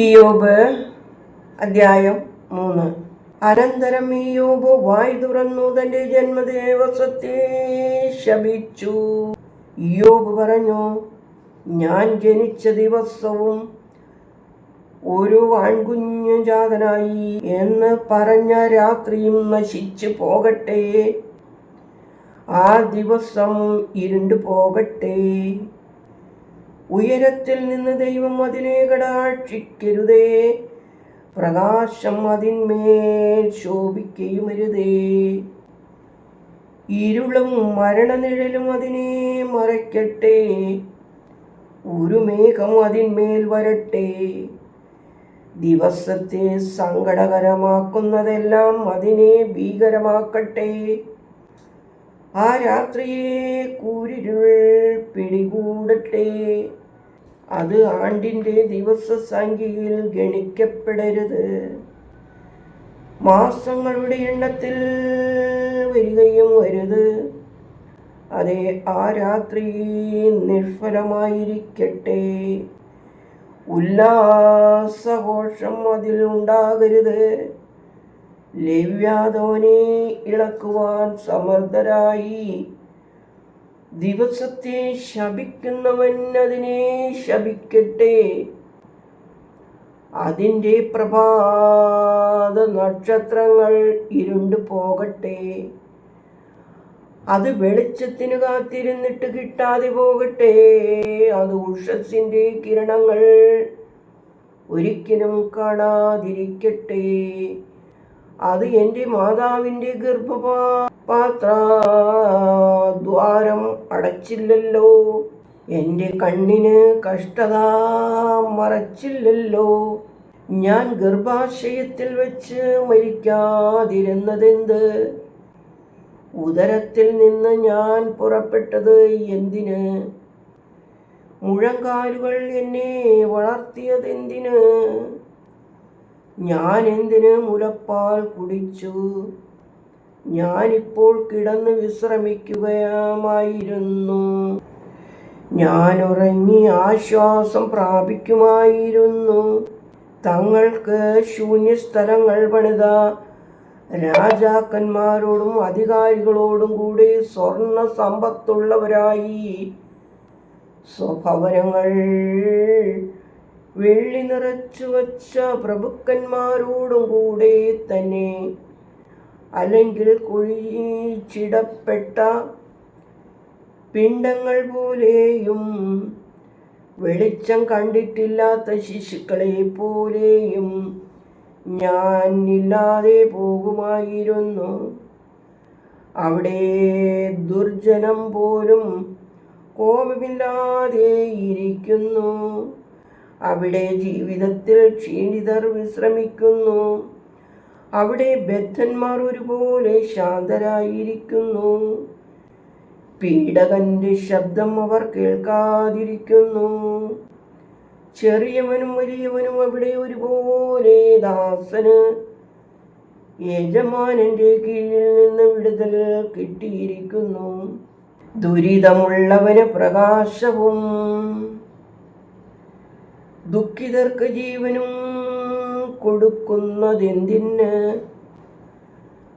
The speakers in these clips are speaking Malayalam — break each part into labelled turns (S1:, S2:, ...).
S1: ഇയോബ് അധ്യായം മൂന്ന്. അനന്തരം ഇയോബ് വായ് തുറന്നു തന്റെ ജന്മദേവസ്വത്തെ ശപിച്ചു. ഇയോബ് പറഞ്ഞു ഞാൻ ജനിച്ച ദിവസവും ഒരു ആൺകുഞ്ഞു ജാതനായി എന്ന് പറഞ്ഞ രാത്രിയും നശിച്ചു പോകട്ടെ. ആ ദിവസം ഇരുണ്ടു പോകട്ടെ. ഉയരത്തിൽ നിന്ന് ദൈവം അതിനെ കടാക്ഷിക്കരുതേ. പ്രകാശം അതിന്മേൽ ശോഭിക്കുകയുമരുതേ ഇരുളും മരണനിഴലും അതിനെ മറയ്ക്കട്ടെ. ഒരു മേഘം അതിന്മേൽ വരട്ടെ. ദിവസത്തെ സങ്കടകരമാക്കുന്നതെല്ലാം അതിനെ ഭീകരമാക്കട്ടെ. ആ രാത്രിയെ കൂരിരുൾ പിടികൂടട്ടെ. അത് ആണ്ടിന്റെ ദിവസ സംഖ്യയിൽ ഗണിക്കപ്പെടരുത്. മാസങ്ങളുടെ എണ്ണത്തിൽ വരികയും വരുത് അതെ ആ രാത്രി നിഷ്ഫലമായിരിക്കട്ടെ ഉല്ലാസഘോഷം അതിൽ ഉണ്ടാകരുത്. ലവ്യാതവനെ ഇളക്കുവാൻ സമർത്ഥരായി. ദിവസത്തെ ശപിക്കുന്നവൻ അതിനെ ശപിക്കട്ടെ. അതിന്റെ പ്രഭാത നക്ഷത്രങ്ങൾ ഇരുണ്ടു പോകട്ടെ. അത് വെളിച്ചത്തിന് കാത്തിരുന്നിട്ട് കിട്ടാതെ പോകട്ടെ. അത് ഉഷസിന്റെ കിരണങ്ങൾ ഒരിക്കലും കാണാതിരിക്കട്ടെ. അത് എന്റെ മാതാവിന്റെ ഗർഭപാത്ര. ദ്വാരം അടച്ചില്ലല്ലോ. എന്റെ കണ്ണിന് കഷ്ടത മറച്ചില്ലല്ലോ. ഞാൻ ഗർഭാശയത്തിൽ വെച്ച് മരിക്കാതിരുന്നതെന്ത്? ഉദരത്തിൽ നിന്ന് ഞാൻ പുറപ്പെട്ടത് എന്തിന്? മുഴങ്കാലുകൾ എന്നെ വളർത്തിയതെന്തിന്? ഞാൻ എന്തിന് മുലപ്പാൽ കുടിച്ചു? ഞാനിപ്പോൾ കിടന്ന് വിശ്രമിക്കുകയാമായിരുന്നു. ഞാൻ ഉറങ്ങി ആശ്വാസം പ്രാപിക്കുമായിരുന്നു. തങ്ങൾക്ക് ശൂന്യസ്ഥലങ്ങൾ പണിത രാജാക്കന്മാരോടും അധികാരികളോടും കൂടി സ്വർണ സമ്പത്തുള്ളവരായി. സ്വഭവനങ്ങൾ വെള്ളി നിറച്ചു വച്ച പ്രഭുക്കന്മാരോടും കൂടെ തന്നെ അല്ലെങ്കിൽ കുഴിച്ചിടപ്പെട്ട പിണ്ടങ്ങൾ പോലെയും വെളിച്ചം കണ്ടിട്ടില്ലാത്ത ശിശുക്കളെ പോലെയും ഞാൻ ഇല്ലാതെ പോകുമായിരുന്നു. അവിടെ ദുർജനം പോലും കോപമില്ലാതെ ഇരിക്കുന്നു. അവിടെ ജീവിതത്തിൽ ക്ഷീണിതർ വിശ്രമിക്കുന്നു. അവിടെ ബദ്ധന്മാർ ഒരുപോലെ ശാന്തരായിരിക്കുന്നു. പീഡകന്റെ ശബ്ദം അവർ കേൾക്കാതിരിക്കുന്നു. ചെറിയവനും വലിയവനും അവിടെ ഒരുപോലെ ദാസന് യജമാനന്റെ കീഴിൽ നിന്ന് വിടുതൽ കിട്ടിയിരിക്കുന്നു. ദുരിതമുള്ളവന് പ്രകാശവും ദുഃഖിതർക്ക് ജീവനും കൊടുക്കുന്നതെന്തിന്?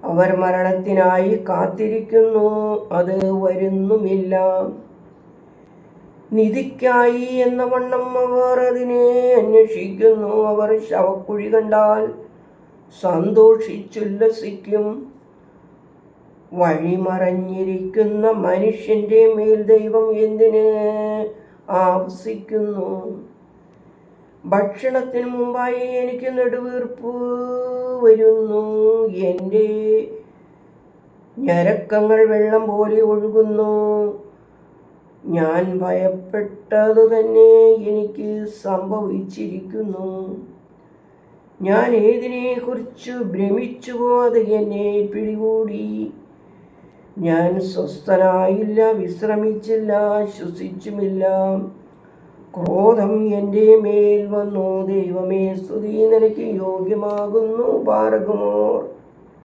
S1: അവർ മരണത്തിനായി കാത്തിരിക്കുന്നു അത് വരുന്നുമില്ല. നിധിക്കായി എന്ന വണ്ണം അവർ അതിനെ അന്വേഷിക്കുന്നു. അവർ ശവക്കുഴി കണ്ടാൽ സന്തോഷിച്ചുല്ലസിക്കും. വഴിമറഞ്ഞിരിക്കുന്ന മനുഷ്യന്റെ മേൽ ദൈവം എന്തിന് ആവസിക്കുന്നു? ഭക്ഷണത്തിന് മുമ്പായി എനിക്ക് നെടുവീർപ്പ് വരുന്നു. എന്റെ ഞരക്കങ്ങൾ വെള്ളം പോലെ ഒഴുകുന്നു. ഞാൻ ഭയപ്പെട്ടത് തന്നെ എനിക്ക് സംഭവിച്ചിരിക്കുന്നു. ഞാൻ ഏതിനെ കുറിച്ച് ഭ്രമിച്ചുവോ അത് എന്നെ പിടികൂടി. ഞാൻ സ്വസ്ഥനായില്ല വിശ്രമിച്ചില്ല ശ്വസിച്ചുമില്ല. ക്രോധം എന്റെ മേൽ വന്നു. ദൈവമേ സ്തുതി നിനക്ക് യോഗ്യമാകുന്നു. പാറകുമോർ